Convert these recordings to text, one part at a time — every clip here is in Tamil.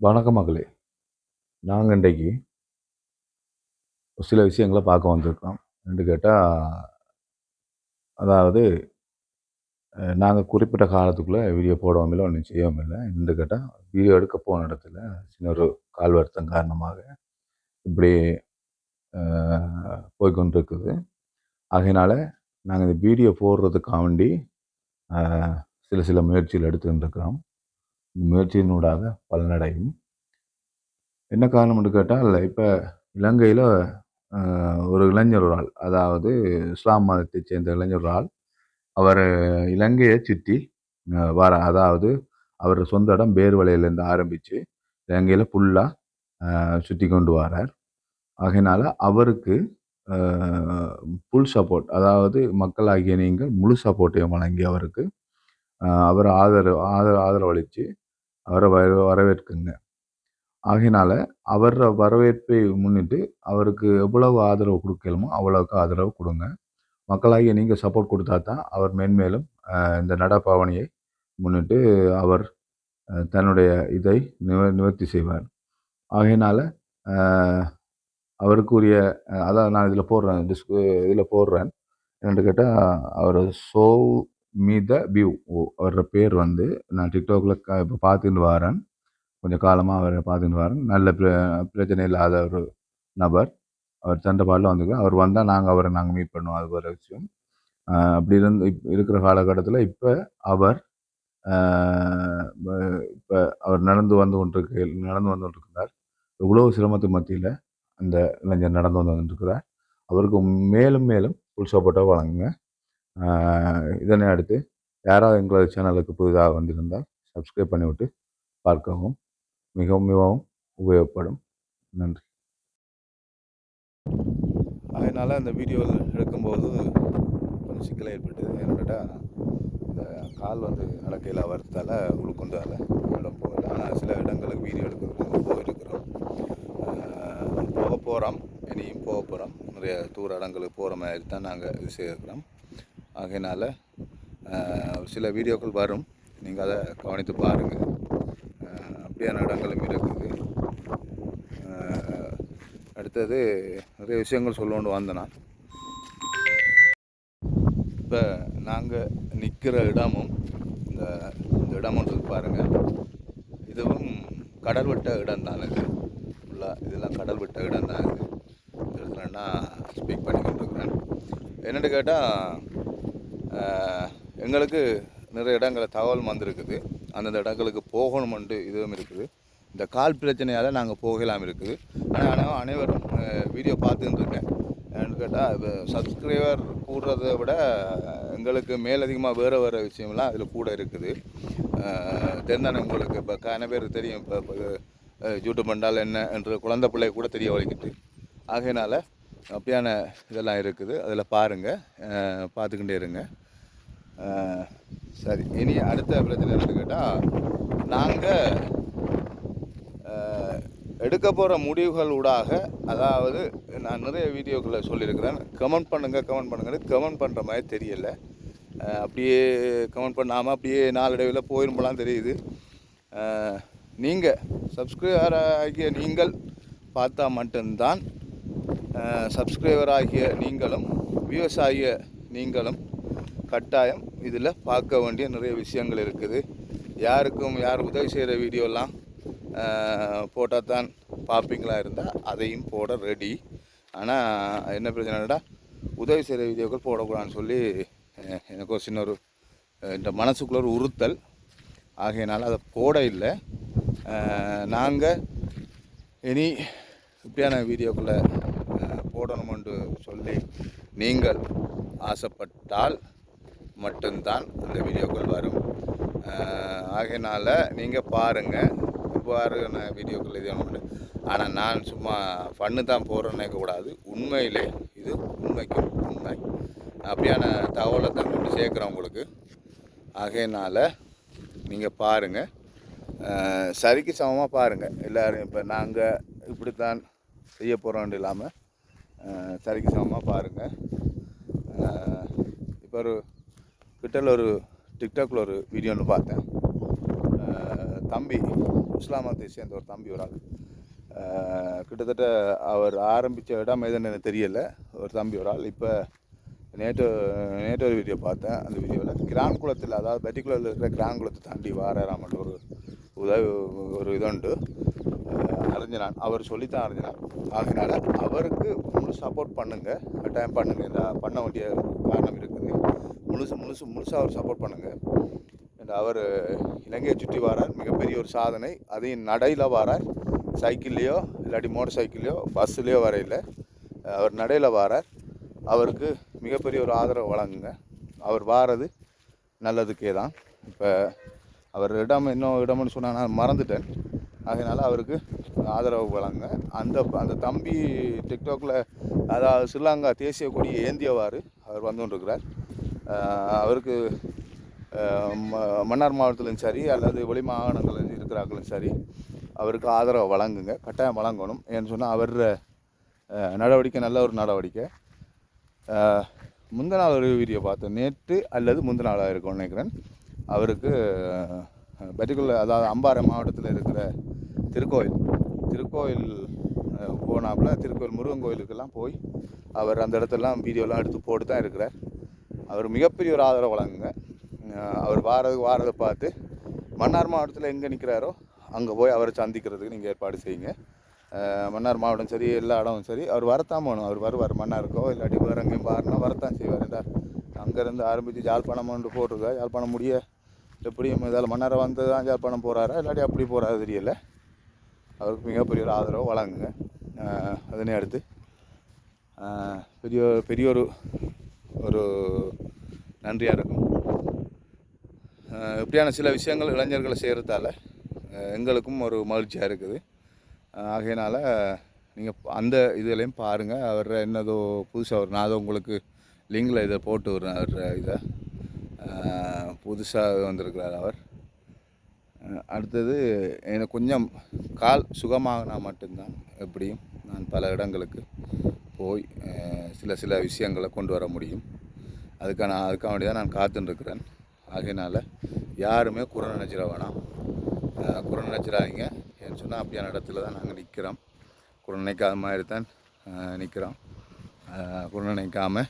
வணக்கம் மகளே. நாங்கள் இன்றைக்கு சில விஷயங்களை பார்க்க வந்திருக்கோம். என்று கேட்டால் அதாவது நாங்கள் குறிப்பிட்ட காலத்துக்குள்ளே வீடியோ போடவும் இல்லை ஒன்றும் செய்யவும் இல்லை என்று கேட்டால் வீடியோ எடுக்க போன இடத்துல சின்ன ஒரு கால் வருத்தம் காரணமாக இப்படி போய்கொண்டிருக்குது போய்க்கொண்டிருக்குது. நாங்கள் இந்த வீடியோ போடுறதுக்காக வேண்டி சில சில முயற்சிகள் எடுத்துக்கிட்டு இருக்கிறோம். இந்த முயற்சியினூடாக பலனடையும். என்ன காரணம் என்று கேட்டால் இப்போ இலங்கையில் ஒரு இளைஞர் ஒரு ஆள் அதாவது இஸ்லாம் மதத்தைச் சேர்ந்த இளைஞர் ஒரு ஆள் அவர் இலங்கையை சுற்றி வர அதாவது அவர் சொந்த இடம் பேர்வளையிலேருந்து ஆரம்பித்து இலங்கையில் ஃபுல்லாக சுற்றி கொண்டு வரார். ஆகையினால் அவருக்கு ஃபுல் சப்போர்ட் அதாவது மக்களாகிய நீங்கள் முழு சப்போர்ட்டையும் வழங்கி அவருக்கு அவர் ஆதரவு ஆதரவு ஆதரவளித்து அவரை வர வரவேற்குங்க. ஆகையினால அவர வரவேற்பை முன்னிட்டு அவருக்கு எவ்வளவு ஆதரவு கொடுக்கலுமோ அவ்வளவுக்கு ஆதரவு கொடுங்க. மக்களாகிய நீங்கள் சப்போர்ட் கொடுத்தா தான் அவர் மேன்மேலும் இந்த நடைபாவனையை முன்னிட்டு அவர் தன்னுடைய இதை நிவ நிவர்த்தி செய்வார். ஆகையினால அவருக்குரிய அதான் நான் இதில் போடுறேன் டிஸ்க் இதில் போடுறேன். என்னென்னு கேட்டால் அவர் சோ மீத வியூ அவரோட பேர் வந்து நான் டிக்டாக்ல க இப்போ பார்த்துட்டு வரேன். கொஞ்சம் காலமாக அவரை பார்த்துட்டு வரேன். நல்ல பிர பிரச்சனை இல்லாத ஒரு நபர். அவர் சண்டைப்பாடில் வந்துருக்கார். அவர் வந்தால் நாங்கள் அவரை நாங்கள் மீட் பண்ணுவோம். அது ஒரு விஷயம். அப்படி இருந்து இப் இருக்கிற காலகட்டத்தில் இப்போ அவர் இப்போ அவர் நடந்து வந்து கொண்டிருக்க நடந்து வந்து கொண்டிருக்கிறார். இவ்வளோ சிரமத்து மத்தியில் அந்த இளைஞர் நடந்து வந்து கொண்டிருக்கிறார். அவருக்கு மேலும் மேலும் ஃபுல் சப்போர்ட்டாக வழங்குங்க. இதனை அடுத்து யாராவது எங்களது சேனலுக்கு புதிதாக வந்திருந்தால் சப்ஸ்கிரைப் பண்ணிவிட்டு பார்க்கவும். மிகவும் மிகவும் உபயோகப்படும். நன்றி. அதனால் அந்த வீடியோவில் எடுக்கும்போது கொஞ்சம் சிக்கல் ஏற்பட்டது. என்னடா இந்த கால் வந்து நடக்கையில் வரத்தால் உழுக்குண்டால இடம் போகல. ஆனால் சில இடங்களுக்கு வீடியோ எடுக்கிறதுக்கு போயிருக்கிறோம். போக போகிறோம். இனியும் போக போகிறோம். நிறைய தூர இடங்களுக்கு போகிற மாதிரி தான் நாங்கள் இது செய்கிறோம் ஆகையினால் ஒரு சில வீடியோக்கள் வரும். நீங்கள் அதை கவனித்து பாருங்கள் அப்படியான இடங்களும் இருக்குது. அடுத்தது நிறைய விஷயங்கள் சொல்லணும்னு வந்தேன் இப்போ நாங்கள் நிற்கிற இடமும் இந்த இந்த இடம்ன்றது பாருங்கள் இதுவும் கடல் விட்ட இடம் தான் இது? ஃபுல்லாக இதெல்லாம் கடல் விட்ட இடம் தான் இது. இந்த இடத்துல நான் ஸ்பீக் பண்ணி கொண்டிருக்கிறேன் என்னென்னு கேட்டால் எங்களுக்கு நிறைய இடங்களில் தகவல் வந்திருக்குது. அந்தந்த இடங்களுக்கு போகணுமென்ட்டு இதுவும் இருக்குது. இந்த கால் பிரச்சனையால் நாங்கள் போகலாம் இருக்குது. ஆனால் அனைவரும் வீடியோ பார்த்துட்டு இருக்கேன். கேட்டால் இப்போ சப்ஸ்கிரைபர் கூடுறதை விட எங்களுக்கு மேலதிகமாக வேறு வேறு விஷயம்லாம் அதில் கூட இருக்குது. தெரிந்தானே உங்களுக்கு? இப்போ கன பேர் தெரியும். இப்போ ஜூட்டு யூடியூப் பண்ணால் என்ன? என்று குழந்தை பிள்ளை கூட தெரிய வலிக்கிட்டு ஆகையினால அப்படியான இதெல்லாம் இருக்குது. அதில் பாருங்கள் பார்த்துக்கிட்டே இருங்க. சரி. இனி அடுத்த பிரச்சனை என்னன்னு கேட்டால் நாங்கள் எடுக்க போகிற முடிவுகள் ஊடாக அதாவது நான் நிறைய வீடியோக்களை சொல்லியிருக்கிறேன். கமெண்ட் பண்ணுங்கள் கமெண்ட் பண்ணுங்கள் கமெண்ட் பண்ணுற மாதிரி தெரியலை. அப்படியே கமெண்ட் பண்ணாமல் அப்படியே நாளடைவில் போயிரும்போலாம் தெரியுது. நீங்கள் சப்ஸ்கிரைபர் ஆகிய நீங்கள் பார்த்தா மட்டும்தான் சப்ஸ்கிரைபர் ஆகிய நீங்களும் வியூஸ் ஆகிய நீங்களும் கட்டாயம் இதில் பார்க்க வேண்டிய நிறைய விஷயங்கள் இருக்குது. யாருக்கும் யார் உதவி செய்கிற வீடியோலாம் போட்டால் தான் பார்ப்பீங்களா இருந்தால் அதையும் போட ரெடி ஆனால் என்ன பிரச்சனைடா உதவி செய்கிற வீடியோக்கள் போடக்கூடாதுன்னு சொல்லி எனக்கு ஒரு சின்ன ஒரு இந்த மனசுக்குள்ள ஒரு உறுத்தல். ஆகையினால் அதை போட இல்லை. நாங்கள் இனி இப்படியான வீடியோக்குள்ளே போடணும் என்று சொல்லி நீங்கள் ஆசைப்பட்டால் மட்டும்தான் அந்த வீடியோக்கள் வரும். ஆகையினால் நீங்கள் பாருங்கள் இவ்வாறு நான் வீடியோக்கள் இது ஒன்று ஆனால் நான் சும்மா ஃபன்னு தான் போகிறேன்னு கூடாது. உண்மையிலே இது உண்மைக்கும் உண்மை. அப்படியான தகவலை தான் கொண்டு சேர்க்குறேன் உங்களுக்கு. ஆகையினால் நீங்கள் பாருங்கள் சரிக்கு சமமாக பாருங்கள் எல்லோரும் இப்போ நாங்கள் இப்படித்தான் செய்ய போகிறோம் இல்லாமல் சரிக்கு சமமாக பாருங்கள் இப்போ ஒரு கிட்டல ஒரு டிக்டாக்ல ஒரு வீடியோ ஒன்று பார்த்தேன். தம்பி இஸ்லாம் சேர்ந்த ஒரு தம்பி ஒரு ஆள். கிட்டத்தட்ட அவர் ஆரம்பித்த இடம் எதுன்னு எனக்கு தெரியலை. ஒரு தம்பி ஒரு ஆள். இப்போ நேற்று நேற்று ஒரு வீடியோ பார்த்தேன். அந்த வீடியோவில் கிராங்குளத்தில் அதாவது பர்டிகுலரில் இருக்கிற கிராங்குளத்தை தாண்டி வாராமன்ற ஒரு உதவி ஒரு இதுண்டு அறிஞ்சினான் அவர் சொல்லித்தான் அறிஞ்சினான் அதனால் அவருக்கு முழு சப்போர்ட் பண்ணுங்கள் கட்டாயம் பண்ணுங்கள் இந்த பண்ண வேண்டிய காரணம் இருக்குது. முழுசு முழுசு முழுசாக அவர் சப்போர்ட் பண்ணுங்கள் அவர் இலங்கையை சுற்றி வரார். மிகப்பெரிய ஒரு சாதனை. அதையும் நடையில் வரார். சைக்கிள்லேயோ இல்லாட்டி மோட்டர் சைக்கிள்லையோ பஸ்ஸுலேயோ வரையில் அவர் நடையில் வரார். அவருக்கு மிகப்பெரிய ஒரு ஆதரவு வழங்குங்க. அவர் வாரது நல்லதுக்கே தான் இப்போ அவர் இடம் இன்னும் இடம்னு சொன்னால் நான் மறந்துட்டேன். அதனால் அவருக்கு ஆதரவு வழங்குங்க அந்த அந்த தம்பி டிக்டாக்ல அதாவது ஸ்ரீலங்கா தேசிய கொடியை ஏந்தியவாறு அவர் வந்து கொண்டிருக்கிறார். அவருக்கு ம- மன்னார் மாவட்டத்திலும் சரி அல்லது வெளி மாகாணங்களில் இருக்கிறார்களும் சரி அவருக்கு ஆதரவு வழங்குங்க கட்டாயம் வழங்கணும் ஏன்னு சொன்னால் அவர் நடவடிக்கை நல்ல ஒரு நடவடிக்கை. முந்தநாள் நாள் ஒரு வீடியோ பார்த்தேன். நேற்று அல்லது முந்தநாளாக இருக்கும்னு நினைக்கிறேன். அவருக்கு பர்டிகுலர் அதாவது அம்பாறை மாவட்டத்தில் இருக்கிற திருக்கோயில். திருக்கோயில் போனாப்புல திருக்கோயில் முருகன் கோயிலுக்கெல்லாம் போய் அவர் அந்த இடத்தெல்லாம் வீடியோலாம் எடுத்து போட்டு தான் இருக்கிறார். அவர் மிகப்பெரிய ஒரு ஆதரவு வழங்குங்க. அவர் வாரது வாரதை பார்த்து மன்னார் மாவட்டத்தில் எங்கே நிற்கிறாரோ அங்கே போய் அவரை சந்திக்கிறதுக்கு நீங்கள் ஏற்பாடு செய்யுங்க. மன்னார் மாவட்டம் சரி எல்லா இடமும் சரி. அவர் வரத்தான் போகணும். அவர் வருவார் மன்னாருக்கோ இல்லாட்டி வேறு எங்கேயும் பாருன்னா வரத்தான் செய்வார். ஏண்டா அங்கேருந்து ஆரம்பித்து ஜாழ்ப்பாணம் கொண்டு போட்டிருக்கா. ஜாழ்ப்பாணம் முடிய எப்படியும் இதால் மன்னாரை வந்து தான் ஜாழ்ப்பாணம் போகிறாரா இல்லாட்டி அப்படி போகிறாரு தெரியல. அவருக்கு மிகப்பெரிய ஒரு ஆதரவு வழங்குங்க. அதனை அடுத்து பெரிய பெரிய ஒரு ஒரு நன்றியாக இருக்கும். இப்படியான சில விஷயங்கள் இளைஞர்களை செய்கிறதால எங்களுக்கும் ஒரு மகிழ்ச்சியாக இருக்குது. ஆகையினால் ஆகையினால நீங்கள் அந்த இதுலேயும் பாருங்கள் அவர் என்னதோ புதுசாக ஒரு நான் அதை உங்களுக்கு லிங்கில் இதை போட்டு விடுறேன். அவர் இதை புதுசாக வந்திருக்கிறார் அவர். அடுத்தது எனக்கு கொஞ்சம் கால் சுகமாகினா மட்டும்தான் எப்படியும் நான் பல இடங்களுக்கு போய் சில சில விஷயங்களை கொண்டு வர முடியும். அதுக்கான அதுக்காக வேண்டி தான் நான் காத்துருக்கிறேன் ஆகையினால் யாருமே குறை நினச்சிட வேணாம். அஹ், குறை நினச்சிடாதீங்க. ஏன்னு சொன்னால் அப்படியான இடத்துல தான் நாங்கள் நிற்கிறோம் குறை நினைக்காத மாதிரி தான் நிற்கிறோம் குறை நினைக்காமல்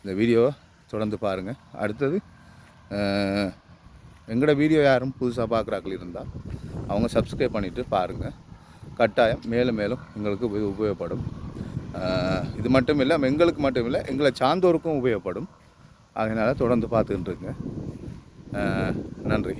இந்த வீடியோவை தொடர்ந்து பாருங்கள் அடுத்தது எங்களோட வீடியோ யாரும் புதுசாக பார்க்குறாக்கள் இருந்தால் அவங்க சப்ஸ்கிரைப் பண்ணிவிட்டு பாருங்கள் கட்டாயம் மேலும் மேலும் எங்களுக்கு உப- உபயோகப்படும். இது மட்டும் இல்லை எங்களுக்கு மட்டும் இல்லை எங்களை சார்ந்தோருக்கும் உபயோகப்படும். அதனால் தொடர்ந்து பார்த்துக்கிட்டு நன்றி.